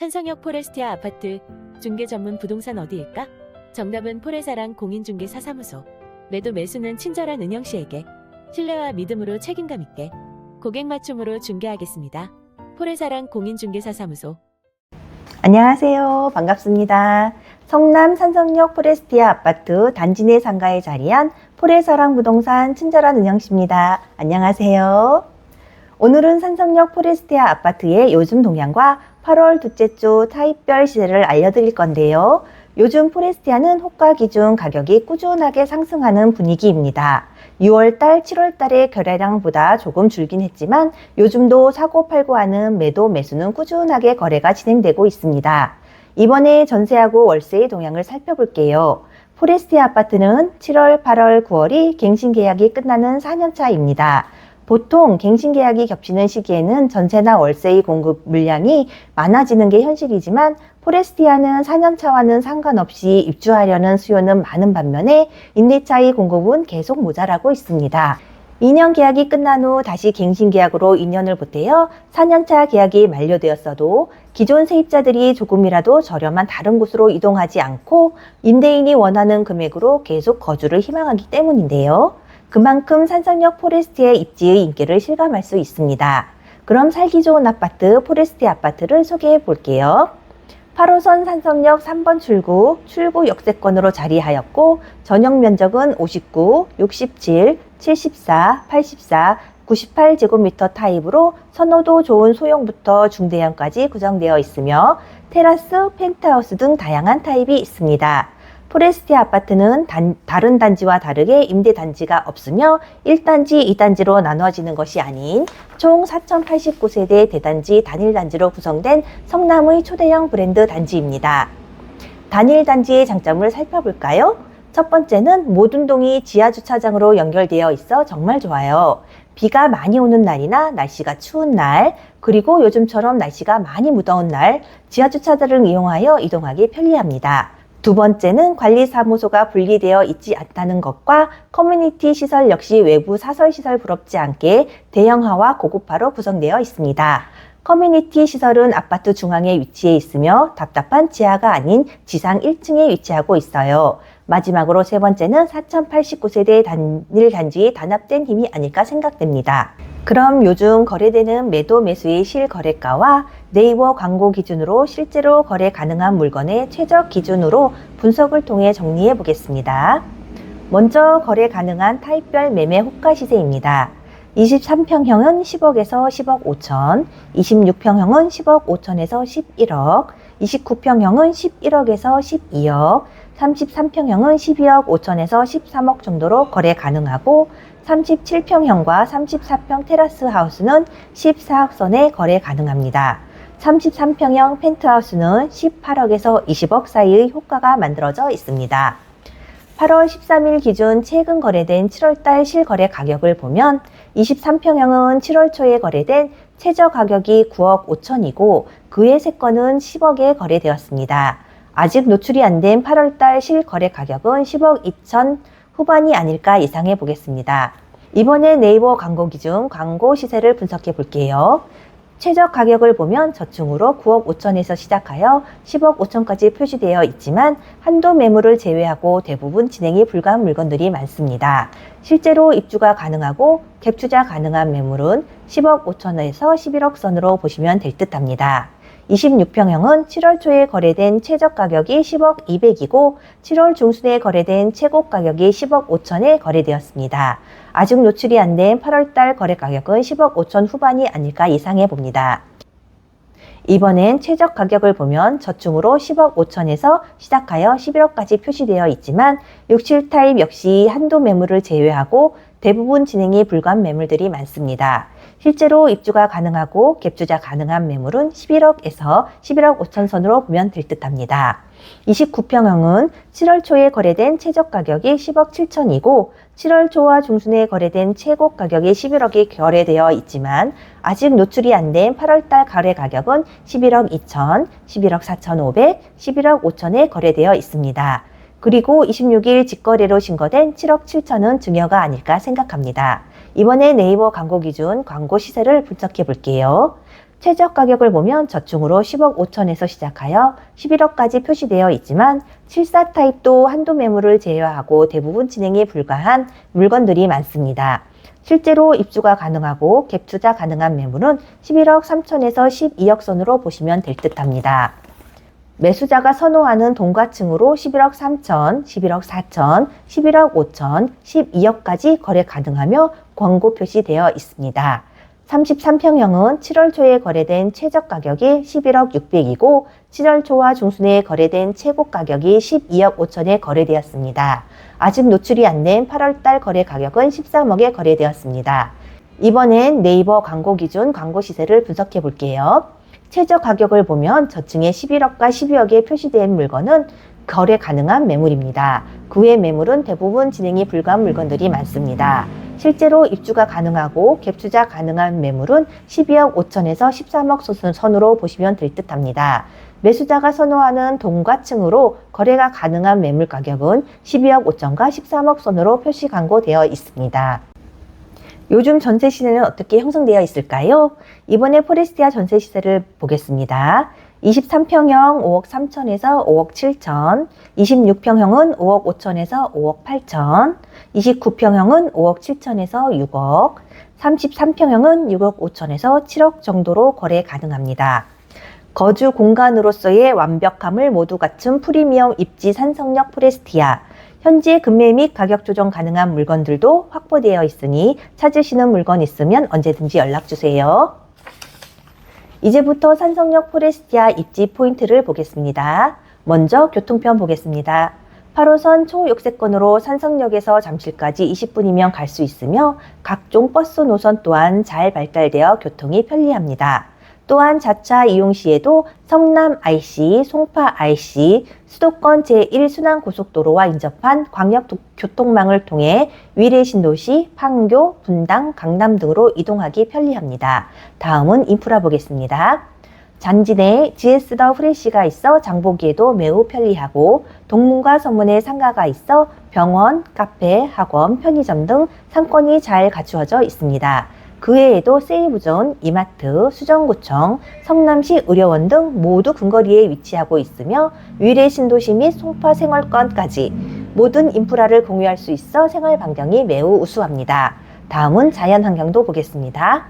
산성역 포레스티아 아파트 중개 전문 부동산 어디일까? 정답은 포레사랑 공인중개사 사무소. 매도 매수는 친절한 은영 씨에게 신뢰와 믿음으로 책임감 있게 고객 맞춤으로 중개하겠습니다. 포레사랑 공인중개사 사무소. 안녕하세요. 반갑습니다. 성남 산성역 포레스티아 아파트 단지 내 상가에 자리한 포레사랑 부동산 친절한 은영씨입니다. 안녕하세요. 오늘은 산성역 포레스티아 아파트의 요즘 동향과 8월 둘째 주 타입별 시세를 알려드릴 건데요. 요즘 포레스티아는 호가 기준 가격이 꾸준하게 상승하는 분위기입니다. 6월달, 7월달의 거래량보다 조금 줄긴 했지만 요즘도 사고 팔고 하는 매도 매수는 꾸준하게 거래가 진행되고 있습니다. 이번에 전세하고 월세의 동향을 살펴볼게요. 포레스티아 아파트는 7월, 8월, 9월이 갱신 계약이 끝나는 4년차입니다. 보통 갱신 계약이 겹치는 시기에는 전세나 월세의 공급 물량이 많아지는 게 현실이지만 포레스티아는 4년차와는 상관없이 입주하려는 수요는 많은 반면에 임대차의 공급은 계속 모자라고 있습니다. 2년 계약이 끝난 후 다시 갱신 계약으로 2년을 보태어 4년차 계약이 만료되었어도 기존 세입자들이 조금이라도 저렴한 다른 곳으로 이동하지 않고 임대인이 원하는 금액으로 계속 거주를 희망하기 때문인데요. 그만큼 산성역 포레스트의 입지의 인기를 실감할 수 있습니다. 그럼 살기 좋은 아파트 포레스트 아파트를 소개해 볼게요. 8호선 산성역 3번 출구, 출구 역세권으로 자리하였고 전용 면적은 59, 67, 74, 84, 98제곱미터 타입으로 선호도 좋은 소형부터 중대형까지 구성되어 있으며 테라스, 펜트하우스 등 다양한 타입이 있습니다. 포레스티 아파트는 단, 다른 단지와 다르게 임대 단지가 없으며 1단지, 2단지로 나눠지는 것이 아닌 총 4,089세대 대단지 단일 단지로 구성된 성남의 초대형 브랜드 단지입니다. 단일 단지의 장점을 살펴볼까요? 첫 번째는 모든 동이 지하 주차장으로 연결되어 있어 정말 좋아요. 비가 많이 오는 날이나 날씨가 추운 날, 그리고 요즘처럼 날씨가 많이 무더운 날, 지하 주차장을 이용하여 이동하기 편리합니다. 두 번째는 관리사무소가 분리되어 있지 않다는 것과 커뮤니티 시설 역시 외부 사설 시설 부럽지 않게 대형화와 고급화로 구성되어 있습니다. 커뮤니티 시설은 아파트 중앙에 위치해 있으며 답답한 지하가 아닌 지상 1층에 위치하고 있어요. 마지막으로 세 번째는 4089세대 단일 단지의 단합된 힘이 아닐까 생각됩니다. 그럼 요즘 거래되는 매도 매수의 실거래가와 네이버 광고 기준으로 실제로 거래 가능한 물건의 최적 기준으로 분석을 통해 정리해 보겠습니다. 먼저 거래 가능한 타입별 매매 호가 시세입니다. 23평형은 10억에서 10억 5천, 26평형은 10억 5천에서 11억, 29평형은 11억에서 12억, 33평형은 12억 5천에서 13억 정도로 거래 가능하고 37평형과 34평 테라스 하우스는 14억 선에 거래 가능합니다. 33평형 펜트하우스는 18억에서 20억 사이의 효과가 만들어져 있습니다. 8월 13일 기준 최근 거래된 7월달 실거래 가격을 보면 23평형은 7월 초에 거래된 최저 가격이 9억 5천이고 그의 세 건은 10억에 거래되었습니다. 아직 노출이 안 된 8월달 실거래 가격은 10억 2천 후반이 아닐까 예상해 보겠습니다. 이번에 네이버 광고 기준 광고 시세를 분석해 볼게요. 최저 가격을 보면 저층으로 9억 5천에서 시작하여 10억 5천까지 표시되어 있지만 한도 매물을 제외하고 대부분 진행이 불가한 물건들이 많습니다. 실제로 입주가 가능하고 갭투자 가능한 매물은 10억 5천에서 11억 선으로 보시면 될 듯 합니다. 26평형은 7월 초에 거래된 최저 가격이 10억 200이고 7월 중순에 거래된 최고 가격이 10억 5천에 거래되었습니다. 아직 노출이 안 된 8월 달 거래 가격은 10억 5천 후반이 아닐까 예상해 봅니다. 이번엔 최적 가격을 보면 저층으로 10억 5천에서 시작하여 11억까지 표시되어 있지만 67 타입 역시 한도 매물을 제외하고 대부분 진행이 불가한 매물들이 많습니다. 실제로 입주가 가능하고 갭주자 가능한 매물은 11억에서 11억 5천 선으로 보면 될 듯합니다. 29평형은 7월 초에 거래된 최저 가격이 10억 7천이고 7월 초와 중순에 거래된 최고 가격이 11억이 거래되어 있지만 아직 노출이 안 된 8월달 거래 가격은 11억 2천, 11억 4천 5백, 11억 5천에 거래되어 있습니다. 그리고 26일 직거래로 신고된 7억 7천은 증여가 아닐까 생각합니다. 이번에 네이버 광고 기준 광고 시세를 분석해 볼게요. 최저 가격을 보면 저층으로 10억 5천에서 시작하여 11억까지 표시되어 있지만 74 타입도 한도 매물을 제외하고 대부분 진행이 불가한 물건들이 많습니다. 실제로 입주가 가능하고 갭 투자 가능한 매물은 11억 3천에서 12억 선으로 보시면 될 듯합니다. 매수자가 선호하는 동가층으로 11억 3천, 11억 4천, 11억 5천, 12억까지 거래 가능하며 광고 표시되어 있습니다. 33평형은 7월 초에 거래된 최저 가격이 11억 600이고 7월 초와 중순에 거래된 최고 가격이 12억 5천에 거래되었습니다. 아직 노출이 안 된 8월 달 거래 가격은 13억에 거래되었습니다. 이번엔 네이버 광고 기준 광고 시세를 분석해 볼게요. 최저 가격을 보면 저층에 11억과 12억에 표시된 물건은 거래 가능한 매물입니다. 그 외 매물은 대부분 진행이 불가한 물건들이 많습니다. 실제로 입주가 가능하고 갭 투자 가능한 매물은 12억 5천에서 13억 선- 선으로 보시면 될 듯합니다. 매수자가 선호하는 동가층으로 거래가 가능한 매물 가격은 12억 5천과 13억 선으로 표시 광고되어 있습니다. 요즘 전세 시세는 어떻게 형성되어 있을까요? 이번에 포레스티아 전세 시세를 보겠습니다. 23평형 5억 3천에서 5억 7천, 26평형은 5억 5천에서 5억 8천, 29평형은 5억 7천에서 6억, 33평형은 6억 5천에서 7억 정도로 거래 가능합니다. 거주 공간으로서의 완벽함을 모두 갖춘 프리미엄 입지 산성역 포레스티아. 현재 금매 및 가격 조정 가능한 물건들도 확보되어 있으니 찾으시는 물건 있으면 언제든지 연락 주세요. 이제부터 산성역 포레스티아 입지 포인트를 보겠습니다. 먼저 교통편 보겠습니다. 8호선 초역세권으로 산성역에서 잠실까지 20분이면 갈 수 있으며 각종 버스 노선 또한 잘 발달되어 교통이 편리합니다. 또한 자차 이용 시에도 성남 IC, 송파 IC, 수도권 제1순환 고속도로와 인접한 광역 도- 교통망을 통해 위례 신도시, 판교, 분당, 강남 등으로 이동하기 편리합니다. 다음은 인프라 보겠습니다. 잔지 내에 GS 더 프레시가 있어 장보기에도 매우 편리하고 동문과 서문에 상가가 있어 병원, 카페, 학원, 편의점 등 상권이 잘 갖추어져 있습니다. 그 외에도 세이브존, 이마트, 수정구청, 성남시 의료원 등 모두 근거리에 위치하고 있으며 위례 신도시 및 송파 생활권까지 모든 인프라를 공유할 수 있어 생활 반경이 매우 우수합니다. 다음은 자연 환경도 보겠습니다.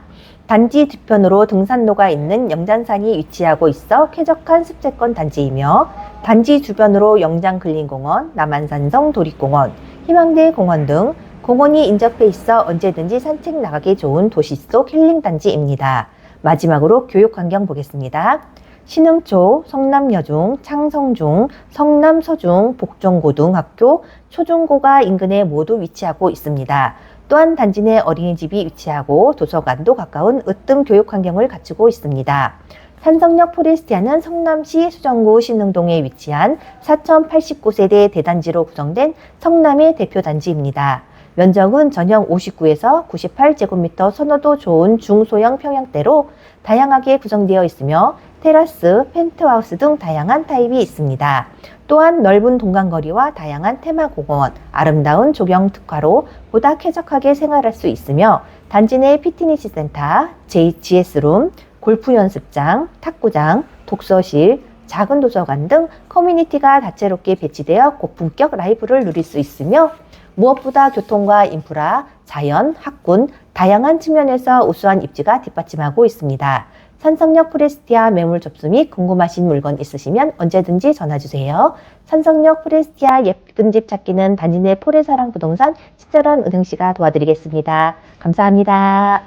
단지 뒤편으로 등산로가 있는 영잔산이 위치하고 있어 쾌적한 습재권 단지이며 단지 주변으로 영장근린공원, 남한산성 도립공원, 희망대 공원 등 공원이 인접해 있어 언제든지 산책 나가기 좋은 도시 속 힐링 단지입니다. 마지막으로 교육 환경 보겠습니다. 신흥초, 성남여중, 창성중, 성남서중, 복종고등학교, 초중고가 인근에 모두 위치하고 있습니다. 또한 단지 내 어린이집이 위치하고 도서관도 가까운 으뜸 교육 환경을 갖추고 있습니다. 산성역 포레스티아는 성남시 수정구 신흥동에 위치한 4,089세대 대단지로 구성된 성남의 대표 단지입니다. 면적은 전형 59에서 98제곱미터 선호도 좋은 중소형 평형대로 다양하게 구성되어 있으며 테라스, 펜트하우스 등 다양한 타입이 있습니다. 또한 넓은 동간거리와 다양한 테마공원, 아름다운 조경 특화로 보다 쾌적하게 생활할 수 있으며 단지 내 피트니스 센터, JGS룸, 골프 연습장, 탁구장, 독서실, 작은 도서관 등 커뮤니티가 다채롭게 배치되어 고품격 라이브를 누릴 수 있으며 무엇보다 교통과 인프라, 자연, 학군, 다양한 측면에서 우수한 입지가 뒷받침하고 있습니다. 산성역 프레스티아 매물 접수 및 궁금하신 물건 있으시면 언제든지 전화주세요. 산성역 프레스티아 예쁜 집 찾기는 단지 내 포레사랑 부동산 친절한 은흥씨가 도와드리겠습니다. 감사합니다.